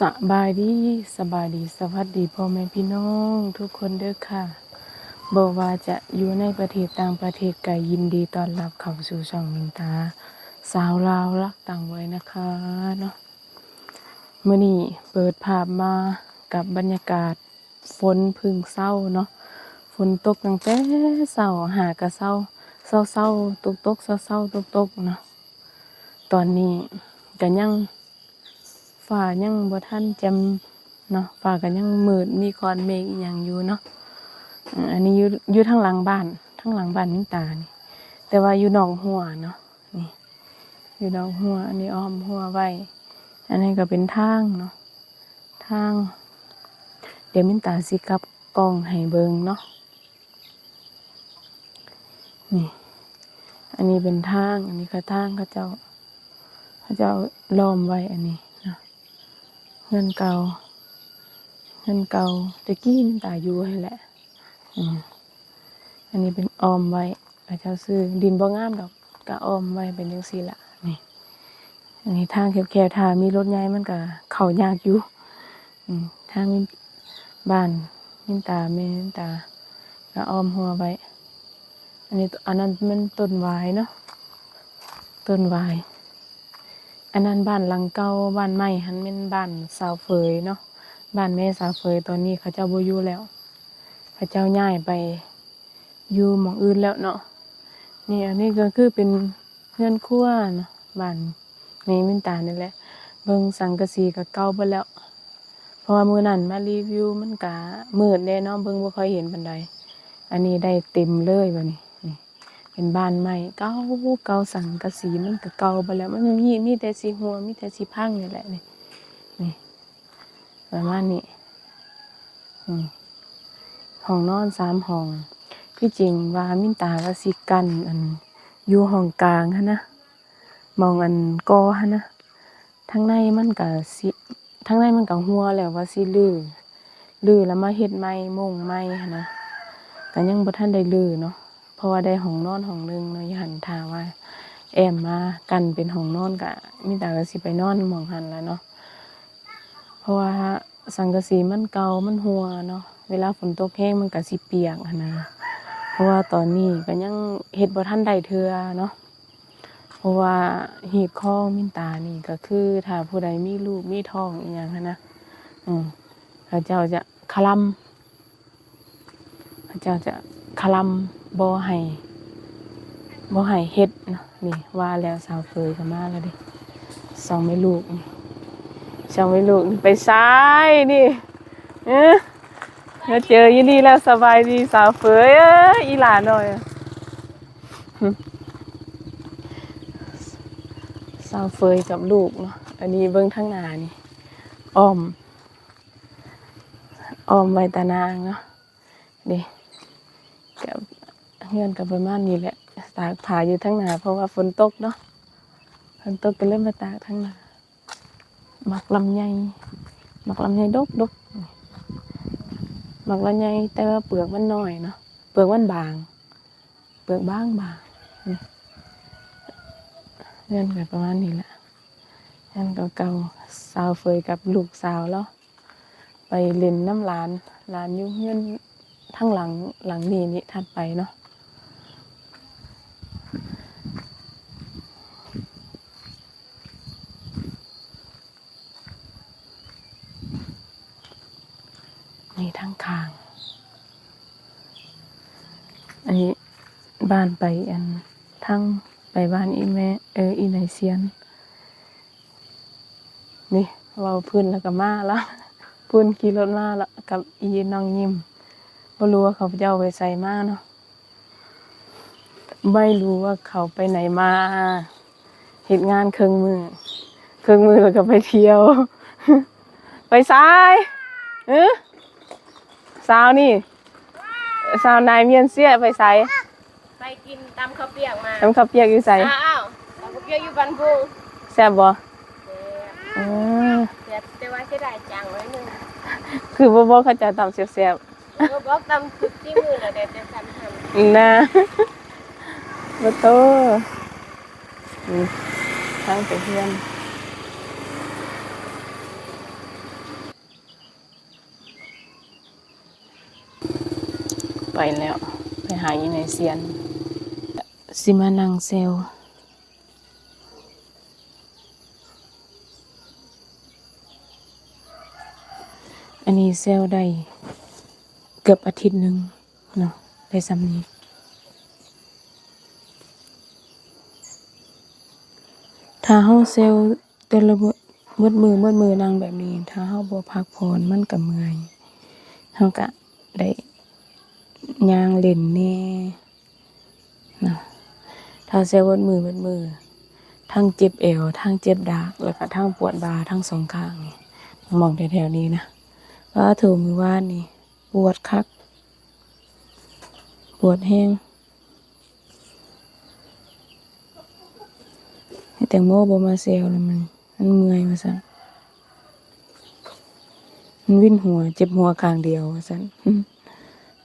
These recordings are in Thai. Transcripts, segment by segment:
สบายดีสบายดีสวัสดีพ่อแม่พี่น้องทุกคนเด้อค่ะบอกว่าจะอยู่ในประเทศต่างประเทศก็ยินดีต้อนรับเข้าสู่ช่องมินตา สาวลาวรักต่างไว้นะคะเนาะเมื่อนี้เปิดภาพมากับบรรยากาศฝนพึ่งเศร้าเนาะฝนตกตั้งแต่เศร้าหากระเศร้าเศร้าเศร้าตกตกเศร้าเศร้าตกตกเนาะตอนนี้ก็ยัง ฟ้ายังบ่ทันแจ่มเนาะฟ้าก็ยังมืดมีก้อนเมฆอีหยังอยู่เนาะอันนี้อยู่อยู่ทางหลังบ้านทางหลังบ้านมินตานี่ แต่ว่าอยู่หนองหัวเนาะนี่อยู่หนองหัวอันนี้อ้อมหัวไว้อันนี้ก็เป็นทางเนาะทาง เดี๋ยวมินตาสิกลับกล้องให้เบิงเนาะนี่ อันนี้เป็นทาง อันนี้ก็ทางเขาเจ้าเขาเจ้าล้อมไว้อันนี้ เงินเก่าเงินเก่าตะกี้มันตายอยู่ให้แหละอันนี้เป็นออมไว้พระเจ้าซื้อดินบ่งามดอกก็ออมไว้เป็นจังซี่ละนี่ อันนี้ทางแคบๆถ้ามีรถใหญ่มันก็เข้ายากอยู่ทางมินบ้านมินตาแม่มินตาก็ออมหัวไว้อันนี้อันนั้นมันต้นวายเนาะต้นวาย อันนั้นบ้านหลังเก่าบ้านใหม่หันเป็นบ้านสาวเฟยเนาะบ้านแม่สาวเฟยตอนนี้เขาเจ้าบ่อยู่แล้วเขาเจ้าย้ายไปอยู่หม่องอื่นแล้วเนาะนี่อันนี้ก็คือเป็นเพื่อนครัวเนาะบ้านในมินตานี่แหละ เบิ่งสังกะสีก็เก่าเบิดแล้ว เพราะว่ามื้อนั้นมารีวิวมันก็มืดแน่เนาะเบิ่งบ่ค่อยเห็นปานใดอันนี้ได้เต็มเลยบัดนี้ เป็นบ้านใหม่เก่าเก่าสังกะสีมันก็เก่าไปแล้ว มันมีมีแต่สีหัวมีแต่สีพังนี่แหละนี่นี่ประมาณนี้ห้องนอนสามห้องที่จริงว่ามินตาว่าสิกันอันอยู่ห้องกลางฮะนะมองอันกอฮะนะทางในมันก็สิทางในมันก็หัวแล้วว่าสิลือลือแล้วมาเฮ็ดใหม่มงใหม่หั้นนะก็ยังบ่ทันได้ลือเนาะ เพราะว่าได้ห้องนอนห้องหนึงเนาะอย่าหันทาว่า แอมมากันเป็นห้องนอนกะมีแต่ก็สิไปนอนหมองหันแล้วเนาะเพราะว่าสังกะสีมันเก่ามันหัวเนาะเวลาฝนตกแห้งมันก็สิเปียกนะเพราะว่าตอนนี้ก็ยังเฮ็ดบ่ทันได้เทื่อเนาะเพราะว่าหีบข้อมินตานี่ก็คือถ้าผู้ใดมีลูกมีท้องอีหยังนะอืมเขาเจ้าจะคลำพระเจ้าจะ คลำบ่ให้บ่ให้เฮ็ดนะนี่ว่าแล้วสาวเฟยก็มาแล้วดิสองไม่ลูกนี่สองไม่ลูกไปซ้ายนี่เออแล้วเจอยี่นี่แล้วสบายดีสาวเฟยเอ้ยอีหลาหน่อยสาวเฟยกับลูกเนาะอันนี้เบิ่งทางหน้านี่อ้อมอ้อมไวตานางเนาะด้ กับเงื่อนกับประมาณนี้แหละ ตากผ้าอยู่ทั้งหนาเพราะว่าฝนตกเนาะฝนตกก็เริ่มมาตากทั้งหนาหมักลำไยหมักลำไยดกดกหมักลำไยแต่ว่าเปลือกมันน้อยเนาะเปลือกมันบาง เปลือกบางบางเงื่อนกับประมาณนี้แหละเงื่อนเก่าๆสาวเฟยกับลูกสาวแล้วไปเล่นน้ำลานลานยู่เงื่อน ทั้งหลังหลังนี้นี่ถัดไปเนาะนี่ทั้งคาง อันนี้บ้านไปอันทั้งไปบ้านอีแม่เอออีไนเซียน นี่เราพื้นแล้วก็มาแล้วพื้นขี่รถมาแล้วกับอีน้องยิ้ม ไม่รู้ว่าเขาจะเอาไปใส่มาเนาะไม่รู้ว่าเขาไปไหนมาเหตุงานเครื่องมือ เครื่องมือแล้วก็ไปเที่ยว ไปซ้ายเออสาวนี่สาวนายเมียนเสียไปใส่ไปกินตำข้าวเปียกมาน้ำข้าวเปียกอยู่ใส่อ้าวตำข้าวเปียกอยู่บันพุงแซ่บบ่เสียอืมเสียแต่ว่าจะได้จังไว้หนึ่งคือบ่บอกเขาจะตำแซ่บ ก็บอกตำคุกที่มือน่ะแต่จะซ้ำทนะบ่โตทางไปเฮียนไปแล้ว ไปหายในเซียนซิมานังเซล อันนี้เซลใด กือบอาทิตย์หนึ่งเนาะได้ซ้ำนี้ถ้าเฮาเซลแต่ละมื้อมืดมือมืดมือนางแบบนี้ ถ้าเฮาบ่พักผ่อนมันก็เมื่อยเฮาก็ได้ย่างเล่นแน่เนาะถ้าเซลมืดมือมืดมือทั้งเจ็บเอวทั้งเจ็บดากแล้วก็ทั้งปวดบ่าทั้งสองข้างมองแถวๆนี้นะว่าถูมือว่านนี่ ปวดคัก ปวดแห้งให้แตงโมบมาเซลแล้วมัน มันเมื่อยมาสั่นมันวิ่นหัว เจ็บหัวข้างเดียวมาสั่น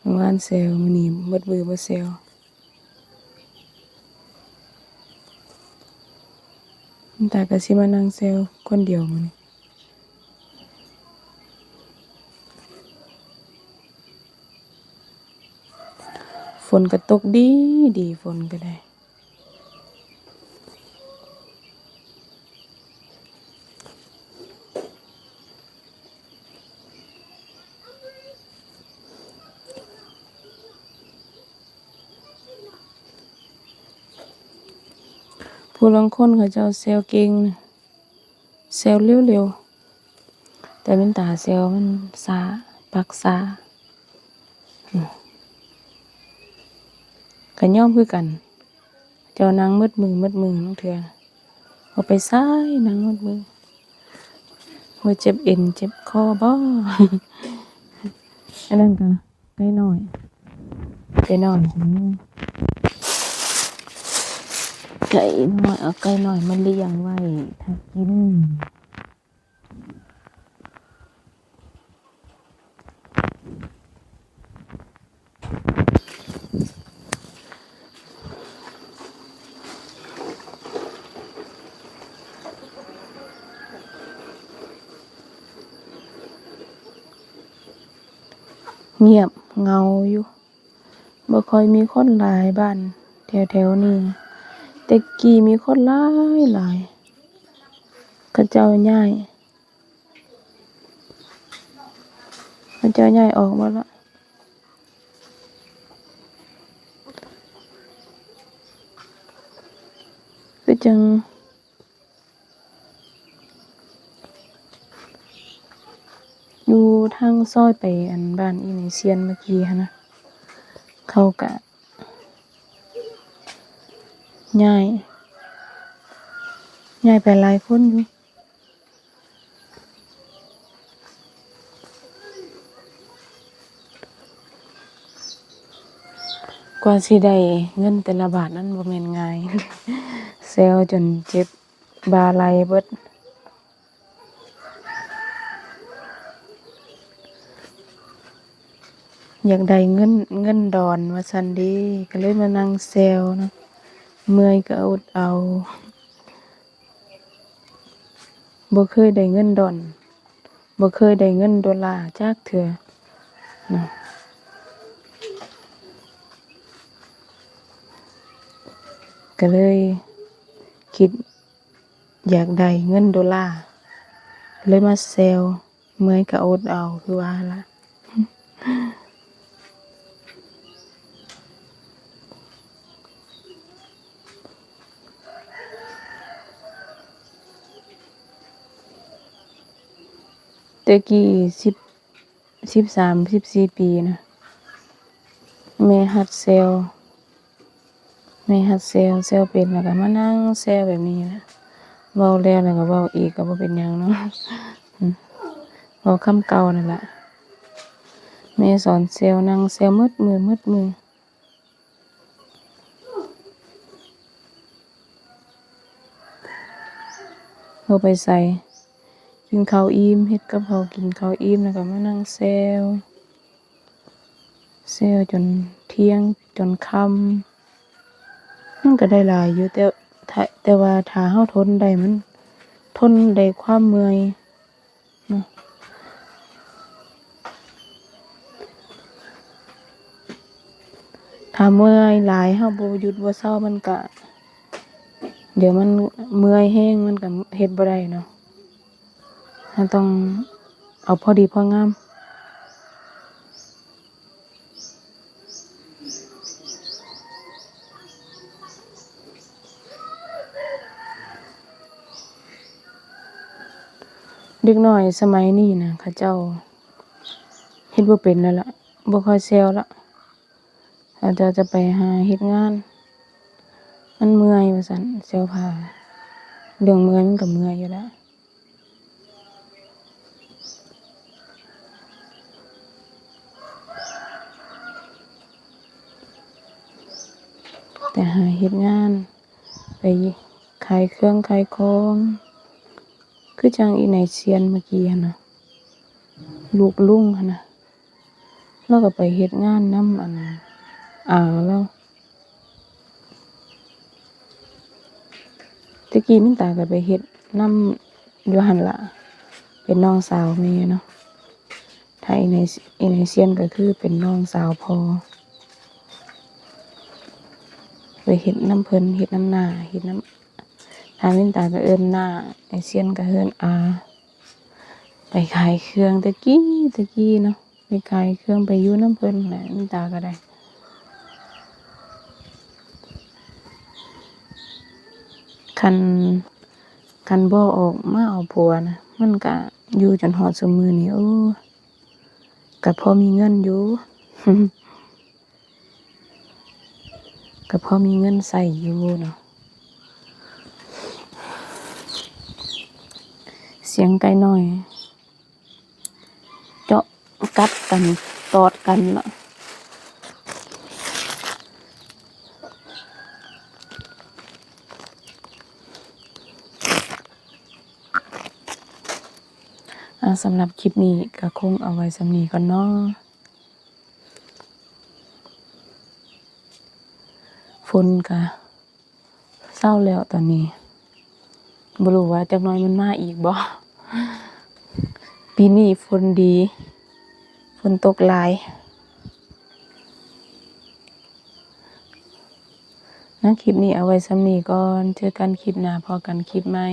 มื่อวานเซลมันนี่มดมือมาเซลมันตายก็สิมานั่งเซลคนเดียวมัน นก็ตกดีดีฝนก็ได้ผู้ลางคนเขาเจ้าเซลเก่งเซลเร็วๆแต่เป็นตาเซลมันซาปักซาอืม กันย่อมคือกัน เจ้านางมืดมือมืดมือน้องเถื่อเอาไปซ้ายนางมืดมือหัวเจ็บเอ็นเจ็บคอบ่อันนั้นก็ใกล้หน่อยใกล้หน่อยไก่น้อยเอาไก่น้อยมันเลี้ยงไว้ถ้ากิน เงียบเงาอยู่บ่ค่อยมีคนหลายบ้านแถวๆนี้ แต่กี้มีคนหลายหลายเขาเจ้าย้ายเขาเจ้าย้ายออกมาละคือจัง อยู่ทางซอยไปอันบ้านอีเมเซียนเมื่อกี้หั้นนะ เขากะง่ายง่ายไปหลายคนอยู่กว่าสิได้เงินแต่ละบาทนั้นบ่แม่นง่ายเซลจนเจ็บบาไหลเบิด อยากได้เงินเงินดอนว่าซั่นดีก็เลยมานั่งเซลนะเมื่อยก็อดเอาบ่เคยได้เงินดอนบ่เคยได้เงินดอลลาร์จากเถื่อนะก็เลยคิดอยากได้เงินดอลลาร์เลยมาเซลเมื่อยก็อดเอาคือว่าละ แต่กี้สิบสิบสามสิบสี่ปีนะแม่หัดเซลแม่หัดเซลเซลเป็นแล้วก็มานั่งเซลแบบนี้นะเว้าแล้วแล้วก็เว้าอีกก็บ่เป็นยังเนาะเว้าคำเก่านั่นล่ะแม่สอนเซลนั่งเซลมืดมือมืดมือเอาไปใส่ กินข้าวอิ่มเฮ็ดกับข้าวกินข้าวอิ่มแล้วก็มานั่งแซวแซวจนเที่ยงจนค่ำมันก็ได้หลายอยู่แต่ถ้าแต่ว่าถ้าเฮาทนได้มัน ทนได้ความเมื่อยเนาะถ้าเมื่อยหลายเฮาบ่หยุดบ่เศร้ามันก็เดี๋ยวมันเมื่อยแห้งมันก็เฮ็ดบ่ได้เนาะ ต้องเอาพอดีพองามเด็กน้อยสมัยนี้นะเขาเจ้าเฮ็ดบ่เป็นแล้วล่ะบ่ค่อยแซวละเขาเจ้าจะไปหาเฮ็ดงาน มันเมื่อยว่าซั่นแซวผ้าเรื่องเมื่อยมันก็เมื่อยอยู่แล้ว แต่หาเฮ็ดงาน ไปขายเครื่องขายของ คือจังอีไหนเซียนเมื่อกี้นะลูกลุงนนะเราก็ไปเฮ็ดงานน้ำอันอ่าแล้วตะกี้มินตาก็ไปเฮ็ดน้ำอยู่หันละเป็นน้องสาวแม่เนาะถ้าอีไหนอีไหนเซียนก็คือเป็นน้องสาวพอ ไปเฮ็ดน้ำเพลินเฮ็ดน้ำหน้าเฮ็ดน้ำทางวินตาก็เอิ้นหน้าไอเซียนก็เอิ้นอา ไปขายเครื่องตะกี้ตะกี้เนาะไปขายเครื่องไปยู่น้ำเพลินแหละวินตาก็ได้คันคันบ่ออกมาเอาผัวนะมันก็อยู่จนฮอดซุมื้อนี้โอ้ก็พอมีเงินอยู่ ก็พอมีเงินใส่อยู่เนาะเสียงไก่น้อย เจาะกัดกันตอดกันละสำหรับคลิปนี้ก็คงเอาไว้สำนีก่อนเนาะ นก็เศร้าแล้วตอนนี้บ่รู้ว่าจักน้อยมันมาอีกบ่ปีนี้ฝนดีฝนตกหลายนะคลิปนี้เอาไว้ซ้ำนี้ก่อนเจอกันคลิปหน้าพอกันคลิปใหม่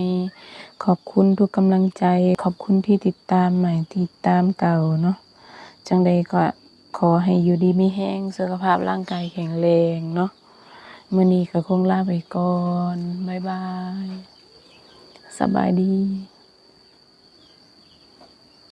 ขอบคุณทุกกำลังใจ ขอบคุณที่ติดตามใหม่ติดตามเก่าเนาะจังใดก็ขอให้อยู่ดีมีแห้งสุขภาพร่างกายแข็งแรงเนาะ มื่อนี้ก็คงลาไปก่อน บ๊ายบาย สบายดี